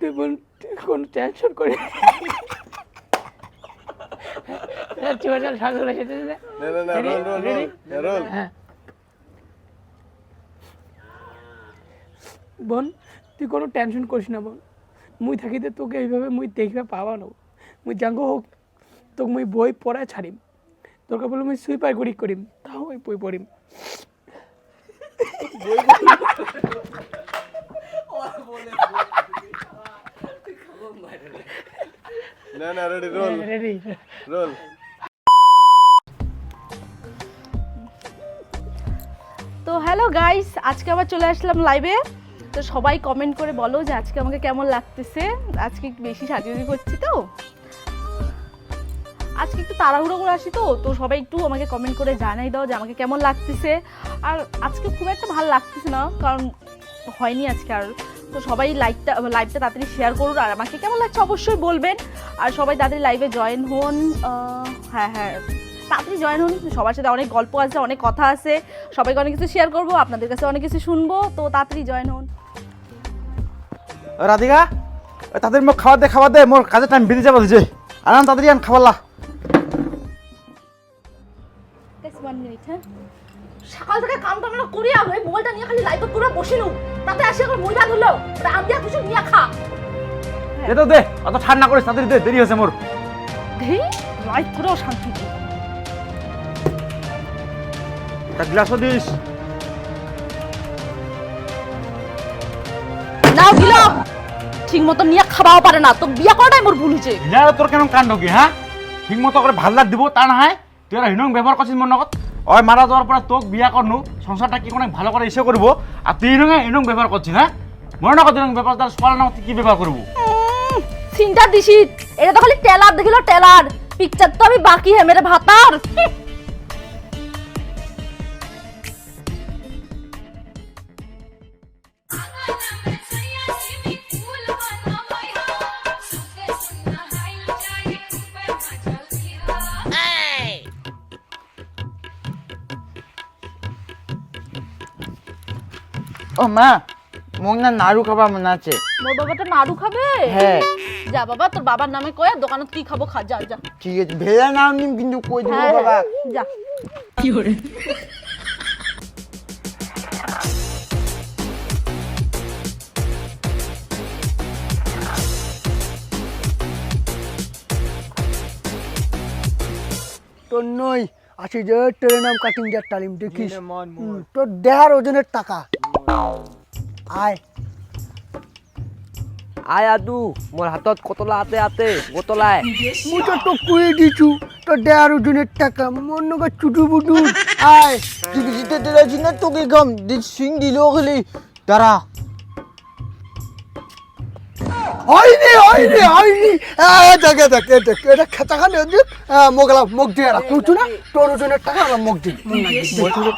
তুই বোন তুই কোনো টেনশন করি হ্যাঁ। বোন তুই কোনো টেনশন করিস না বোন। মুই থাকিতে তোকে এইভাবে মুই দেখবে পাওয়া না মুই জাঙ্গো হোক তোকে মুই বই পড়ায় ছাড়িম। তোকে বলে মুই সুইপার করি করিম তাও ওই বই পড়িম। না না রেডি রোল রেডি রোল তো হ্যালো গাইস আজকে আবার চলে আসলাম লাইভে তো সবাই কমেন্ট করে বলো যে আজকে আমাকে কেমন লাগতেছে? আজকে একটু বেশি সাজুজি করছি তো। আজকে একটু তাড়াহুড়ো করে আসি তো তো সবাই একটু আমাকে কমেন্ট করে জানাই দাও যে আমাকে কেমন লাগতেছে। আর আজকে খুব একটা ভালো লাগতেছে না কারণ হয়নি আজকে আর। তো সবাই লাইভটা লাইভটা তাড়াতাড়ি শেয়ার করুন আর আমাকে কেমন লাগছে অবশ্যই বলবেন। আর সবাই তাড়াতাড়ি লাইভে জয়েন হন হ্যাঁ হ্যাঁ তাড়াতাড়ি জয়েন হন। সবার সাথে অনেক গল্প আছে, অনেক কথা আছে। সবাইকে অনেক কিছু শেয়ার করব, আপনাদের কাছে অনেক কিছু শুনব, তো তাড়াতাড়ি জয়েন হন। রাধিকা তাদের মোক খাবার দে খাবার দে মোর কাজের টাইম বেরিয়ে যাব দিছে আনান তাড়াতাড়ি আন খাবার লা ওয়ান মিনিট হ্যাঁ সকাল থেকে কাম টাম না করিয়া ওই মোবাইলটা নিয়ে খালি লাইভ করে বসে নু তাতে আসে মহিলা ধরলো। রাম দিয়া কিছু নিয়ে খা। দে তো দে অত ঠান্ডা করিস তাড়াতাড়ি দে দেরি হয়েছে মোর। ধেই লাইভ করেও শান্তি নেই। একটা গ্লাসও দিস। নাও দিল। ঠিক মতো নিয়ে খাওয়াও পারে না। তো বিয়া করাটাই মোর ভুল হয়েছে। না তোর কেন কাণ্ড কি হ্যাঁ? ঠিক মতো করে ভালো লাগ দিব তা না হয়? তুই আর হিনং ব্যবহার করছিস মোর নগদ ওই মারা যাওয়ার পরে তোক বিয়া করনু সংসারটা কি অনেক ভালো করে ইসে করব আর তুই হিনং হিনং ব্যবহার করছিস হ্যাঁ মোর নগদ হিনং ব্যবহার তার সকাল না কি ব্যবহার করব সিনটা দিছিস। এটা তো খালি টেলার দেখিল টেলার পিকচার তো আমি বাকি হে মেরে ভাতার ও মা মোক না নাড়ু খাবার মনে আছে মোর বাবাটা নাড়ু খাবে হ্যাঁ যা বাবা তোর বাবার নামে কয়ে দোকানে কি খাব খা যা যা ঠিক আছে ভেজা নাও নিম কিন্তু কই দিব বাবা যা তোর নই আছে যে ট্রেনাম কাটিং যার তালিম দেখিস তোর দেহার ওজনের টাকা আয়। আয় আদু মোর হাতত কতলা আতে আতে বোতলায় মুই তো তো কুয়ে দিছু দে আর ওজনের টাকা মন নগা চুটু বুটু। আয়। দিদি জিতে তেরাছি না তোকে গাম দিল সিং দিলো গলি দাঁড়া। হয়নি হয়নি হয়নি। দেখ দেখ দেখ এটা খেতাখানে দিক মোগলা মুখ দিয়ে রাখ কুচু না তোর ওজনের টাকা আমার মুখ দিই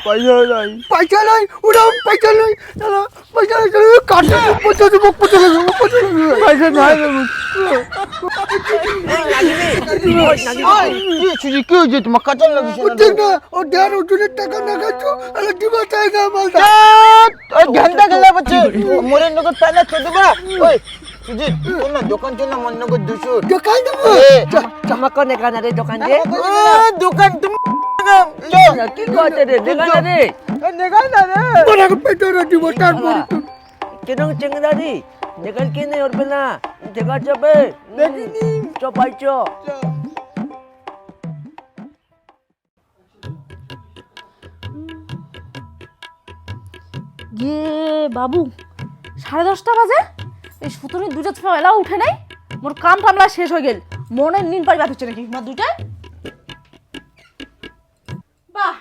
পয়সা নাই। পয়সা নাই ওটা পয়সা নাই। চলো পয়সা নাই চলো কাটে পয়সা দেবো পয়সা নাই। মোরে নগদ পায় না বা ওই সুজি তোর না দোকান চল না মন নগদ দুশো। দোকান দেবো আমাকে নেকানা রে দোকান রে। দোকান তুমি কি করতে রে? দেখানা রে। তোরা কেন চেঙ্গা রে নেকাল কে নেই ওর না দেখা চবে চপাই চ। গিয়ে বাবু সাড়ে দশটা বাজে? এই সুতনি দুটা এলাও উঠে নাই? মোর কাম টামলা শেষ হয়ে গেল। মনে নিন পারি হচ্ছে নাকি? মা দুটায় বাহ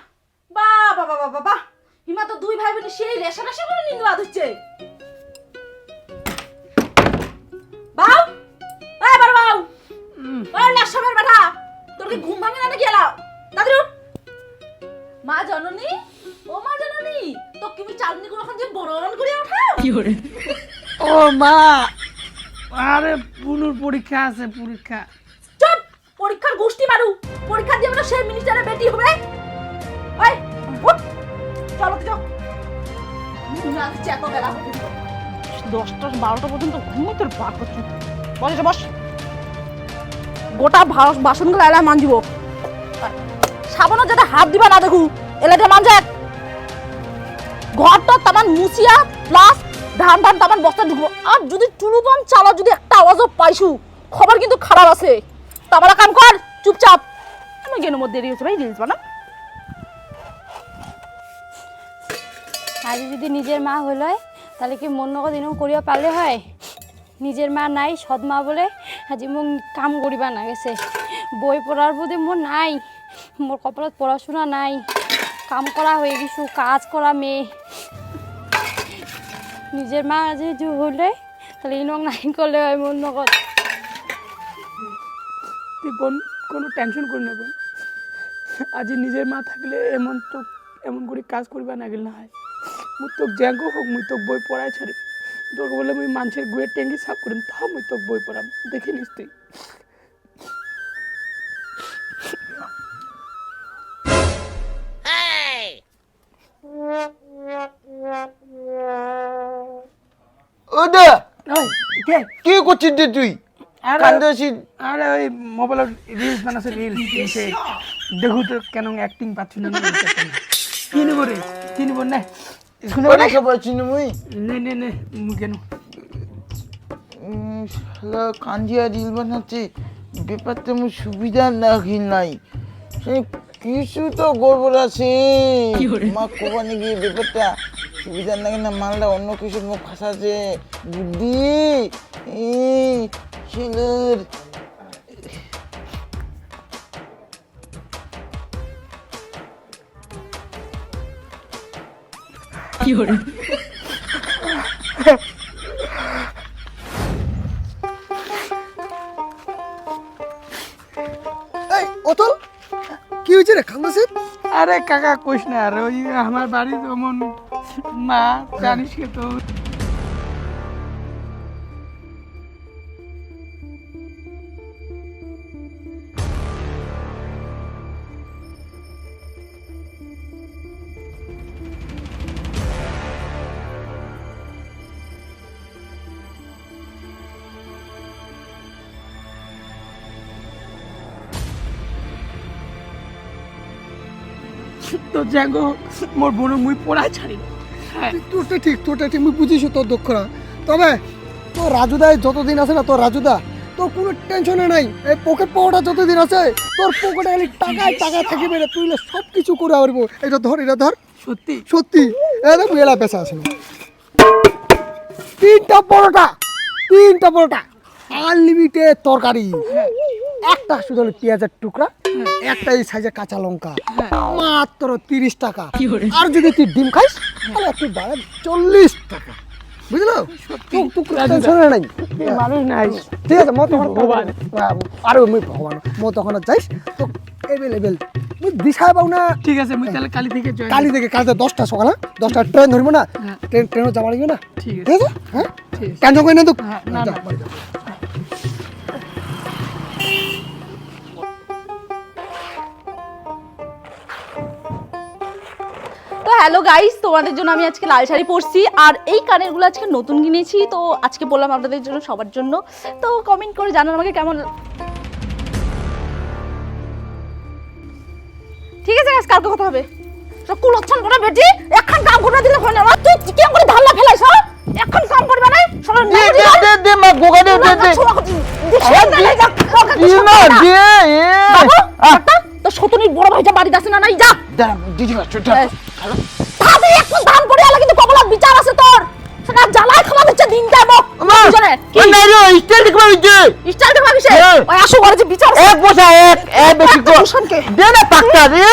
বাহ বাবা বাবা বাহ হিমা তো দুই ভাই বোন সেই রেশা রেশা করে নিন বাদ হচ্ছে। বাউ, এই বড় বাউ। ওই লাশমের বেটা, তোর কি ঘুম ভাঙে না নাকি এলাও? উঠ মা জননী? ও মা জননী তো তুমি চাঁদনি গুলো যে বরণ করে ওঠাও ও মা। আরে পুনুর পরীক্ষা আছে পরীক্ষা। চুপ! পরীক্ষার গোষ্ঠী মারু পরীক্ষা দিয়ে আমরা সেই মিনিস্টারের বেটি হবে। ওই উঠ। চলো তো চল না বেলা। দশটা বারোটা পর্যন্ত ঘুমো তোর বার করছি বস বস। গোটা ভা- বাসনগুলো এলাম মানজিব সাবানো যাতে হাত দিবা না দেখু। এলাটা মানজে ঘরটা তামান মুছিয়া প্লাস ধান ধান তামান বস্তা ঢুকবো। আর যদি টুলু পাম চালা যদি একটা আওয়াজও পাইছু, খবর কিন্তু খারাপ আছে। তামারা কাম কর, চুপচাপ। আমি কেন মধ্যে দেরি হচ্ছে ভাই? রিলস বানা আজ যদি নিজের মা হলো, তাহলে কি মন নগদ এরকম করিয়া পারলে হয়? নিজের মা নাই, সৎ মা বলে আজি মোক কাম করিবা না গেছে। বই পড়ার প্রতি মোর নাই মোর কপালত পড়াশোনা নাই। কাম করা হয়ে গেছু কাজ করা মেয়ে। নিজের মা যদি হলে, তাহলে ইনক নাই করলে হয় মন নগদ। তুই বোন, কোনো টেনশন করি না বোন। আজি নিজের মা থাকলে এমন তো এমন করে কাজ করবা না গেলে না হয়। মুই তোক জ্যাঙ্গো হোক, মুই তোক বই পড়াই ছাড়ি। তোকে বলে মুই মানুষের গুয়ের ট্যাঙ্কি সাফ করিম, তাও মুই তোক বই পড়াম। দেখে নিস তুই। করছিস রে তুই? আরে কান্দাসি আরে ওই রিলস রিলস দেখু তো কেন অ্যাক্টিং পাচ্ছি না কি কি না শুনে না মুই? নে নে নে মুই কেন? উম, শালা কাঞ্জিয়া রিল বানাচ্ছে। ব্যাপারটা আমার সুবিধা নাকি নাই। কিছু তো গড়বড় আছে মা কোবানি গিয়ে ব্যাপারটা সুবিধা নাকি না মালটা অন্য কিছু মুখ ফাঁসাছে বুদ্ধি! এই ছেলের এই অতল! কি হয়েছে রে খান্দাসে আরে কাকা কইস না আর ওই আমার বাড়ি যেমন মা জানিস কে তো। তো জ্যাঙ্গো মোর বোন মুই পড়াই ছাড়ি হ্যাঁ। তোরটা ঠিক তোরটা ঠিক মুই বুঝিস তোর দক্ষরা তবে তোর রাজুদায় যতদিন আছে না তোর রাজুদা তোর কোনো টেনশনে নাই। এই পকেট পাওয়াটা যতদিন আছে তোর পকেটে খালি টাকায় টাকা থাকিবে রে তুই সব কিছু করে পারব এটা ধর এটা ধর। সত্যি? সত্যি। এটা এলা পেশা আছে তিনটা পরোটা তিনটা পরোটা। আনলিমিটেড তরকারি। একটা শুধু পেঁয়াজের টুকরা একটা এই সাইজের কাঁচা লঙ্কা। মাত্র তিরিশ টাকা। আর যদি তুই ডিম খাইস তাহলে তুই বাড়ে চল্লিশ টাকা। বুঝলো? টেনশনে নাই। ঠিক আছে মো তখন ভগবান। আরে মুই ভগবান। মো তখন যাইস তো এভেলেবেল মুই দিশায় পাও না। ঠিক আছে মুই তাহলে কালি থেকে কালি থেকে দশটা সকালে দশটা ট্রেন ধরবো না। হ্যাঁ। ট্রেন ট্রেনও যাওয়া লাগবে না। ঠিক আছে হ্যাঁ? টেনশন করি না তো? হ্যাঁ, না, হ্যালো গাইস তোমাদের জন্য আমি আজকে লাল শাড়ি পরছি। আর এই কানেরগুলো আজকে নতুন কিনেছি তো আজকে বললাম আপনাদের জন্য সবার জন্য। তো কমেন্ট করে জানান আমাকে কেমন ঠিক আছে guys, কালকে কথা হবে। তো কুলচ্ছন করে বেটি? এখন কাম করে দিলে হয় না। তুই কেমন করে ধাল্লা ফেলাইছ হ্যাঁ? এখন কাম করবে না? সবাই দে দে দে দে মা গোগা দে দে দে। না দে। এ। তো শতুনির বড় ভাইটা বাড়িতে আছে না নাই? যা। দিদি মা ছোট একটু দান করে আলা কিন্তু কমলার বিচার আছে তোর সেটা জ্বালায় খাওয়া দিচ্ছে দিন যাব দুজনের ও না রে স্টাইল দেখবা হইছে স্টাইল ভাবি সে হ্যাঁ। ওই আসো ঘরে যে বিচার এক বসা এক এক বেশি দূষণকে। দে না পাক্তা রে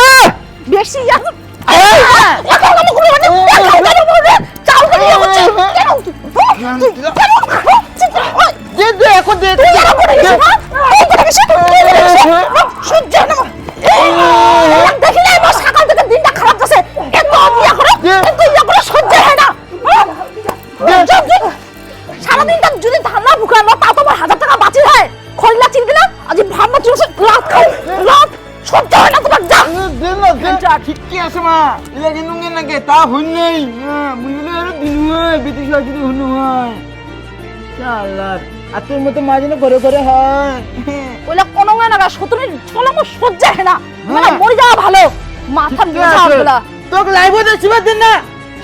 বেশি এখন আছে মা। নুঙ্গে নাকে তা হইন নাই। মুই বলে আরে দিনু হয় বিদেশ আছে হয়। আর তোর মতো মা যেন ঘরে ঘরে হয়। ওইলা কোনো না না সতনে চলো আমার সহ্য হয় না। মানে। মরে যাওয়া ভালো। মাথা বোঝা। বলা তোকে লাইভে তো দিন না।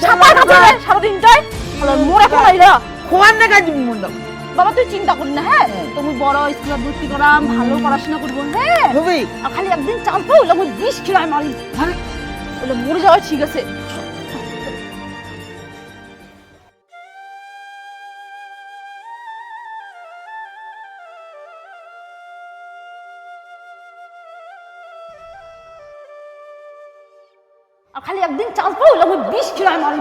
সাপার কাছে রে, সারাদিনটাই ভালো মরে পড়াইলা খোয়ার না কাজ মন্ডপ বাবা তুই চিন্তা কর না হ্যাঁ? তুমি বড় স্কুলে ভর্তি করাম ভালো পড়াশোনা করব হ্যাঁ? হবে আর খালি একদিন চান্স পাও ওগুলো বিষ খিলাই মারি। ওগুলো মরে যাওয়া ঠিক আছে। খালি একদিন চান্স পাও ওগুলো বিষ খিলাই মারি।